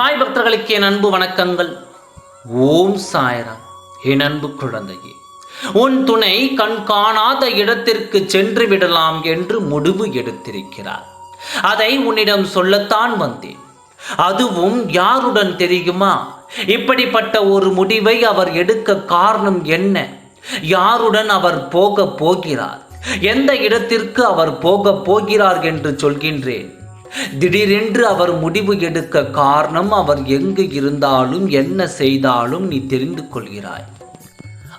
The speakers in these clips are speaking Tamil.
சாய் பக்தர்களுக்கு என் அன்பு வணக்கங்கள். ஓம் சாய்ராம். என் அன்பு குழந்தையே உன் துணை கண் காணாத இடத்திற்கு சென்று விடலாம் என்று முடிவு எடுத்திருக்கிறார். அதை உன்னிடம் சொல்லத்தான் வந்தேன். அதுவும் யாருடன் தெரியுமா? இப்படிப்பட்ட ஒரு முடிவை அவர் எடுக்க காரணம் என்ன? யாருடன் அவர் போக போகிறார்? எந்த இடத்திற்கு அவர் போக போகிறார் என்று சொல்கின்றேன். திடீரென்று அவர் முடிவு எடுக்க காரணம் அவர் எங்கு இருந்தாலும் என்ன செய்தாலும் நீ தெரிந்து கொள்கிறாய்.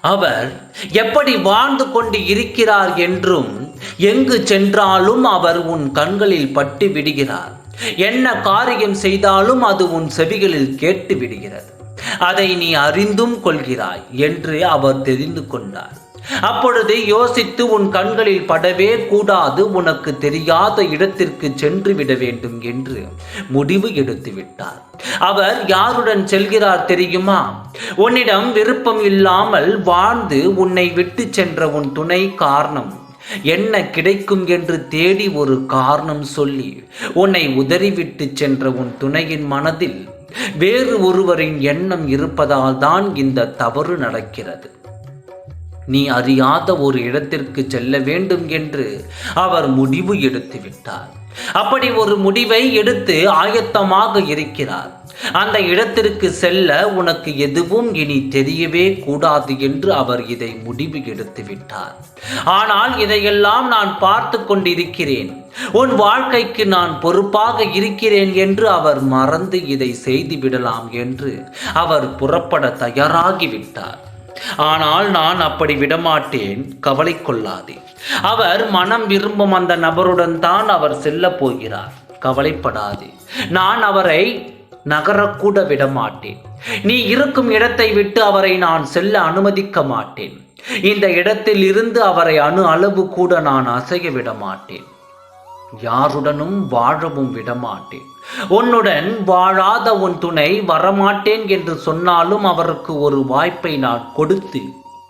அவர் எப்படி வாழ்ந்து கொண்டு இருக்கிறார் என்றும் எங்கு சென்றாலும் அவர் உன் கண்களில் பட்டு விடுகிறார். என்ன காரியம் செய்தாலும் அது உன் செவிகளில் கேட்டு விடுகிறது. அதை நீ அறிந்தும் கொள்கிறாய் என்று அவர் தெரிந்து கொண்டார். அப்பொழுது யோசித்து உன் கண்களில் படவே கூடாது உனக்கு தெரியாத இடத்திற்கு சென்று விட வேண்டும் என்று முடிவு எடுத்து விட்டார் அவர் யாருடன் செல்கிறார் தெரியுமா? உன்னிடம் விருப்பம் இல்லாமல் வாழ்ந்து உன்னை விட்டு சென்ற உன் துணை காரணம் என்ன கிடைக்கும் என்று தேடி ஒரு காரணம் சொல்லி உன்னை உதறிவிட்டு சென்ற உன் துணையின் மனதில் வேறு ஒருவரின் எண்ணம் இருப்பதால் தான் இந்த தவறு நடக்கிறது. நீ அறியாத ஒரு இடத்திற்கு செல்ல வேண்டும் என்று அவர் முடிவு எடுத்து விட்டார். அப்படி ஒரு முடிவை எடுத்து ஆயத்தமாக இருக்கிறார். அந்த இடத்திற்கு செல்ல உனக்கு எதுவும் இனி தெரியவே கூடாது என்று அவர் இதை முடிவு எடுத்து விட்டார். ஆனால் இதையெல்லாம் நான் பார்த்து கொண்டிருக்கிறேன். உன் வாழ்க்கைக்கு நான் பொறுப்பாக இருக்கிறேன் என்று அவர் மறந்து இதை செய்து விடலாம் என்று அவர் புறப்பட தயாராகிவிட்டார் ஆனால் நான் அப்படி விடமாட்டேன் கவலை கொள்ளாதே. அவர் மனம் விரும்பும் அந்த நபருடன் தான் அவர் செல்ல போகிறார். கவலைப்படாதே. நான் அவரை நகரக்கூட விடமாட்டேன். நீ இருக்கும் இடத்தை விட்டு அவரை நான் செல்ல அனுமதிக்க மாட்டேன். இந்த இடத்தில் இருந்து அவரை அணு அளவு கூட நான் அசைய விட மாட்டேன் யாருடனும் வாழவும் விடமாட்டேன். உன்னுடன் வாழாத உன் துணை வரமாட்டேன் என்று சொன்னாலும் அவருக்கு ஒரு வாய்ப்பை நான் கொடுத்து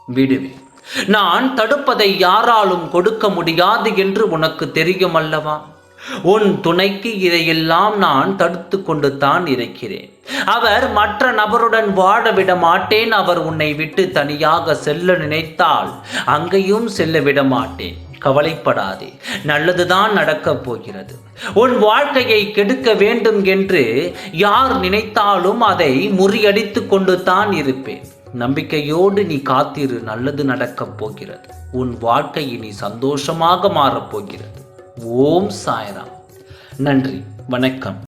விடுவேன். நான் தடுப்பதை யாராலும் கொடுக்க முடியாது என்று உனக்கு தெரியும் அல்லவா? உன் துணைக்கு இதையெல்லாம் நான் தடுத்து கொண்டு தான் இருக்கிறேன். அவர் மற்ற நபருடன் வாழ விட மாட்டேன் அவர் உன்னை விட்டு தனியாக செல்ல நினைத்தால் அங்கேயும் செல்ல விட மாட்டேன் கவலைப்படாதே. நல்லதுதான் நடக்கப் போகிறது. உன் வாழ்க்கையை கெடுக்க வேண்டும் என்று யார் நினைத்தாலும் அதை முறியடித்து கொண்டு தான் இருப்பேன். நம்பிக்கையோடு நீ காத்திரு நல்லது நடக்கப் போகிறது. உன் வாழ்க்கை இனி சந்தோஷமாக மாறப்போகிறது ஓம் சாய்ராம். நன்றி வணக்கம்.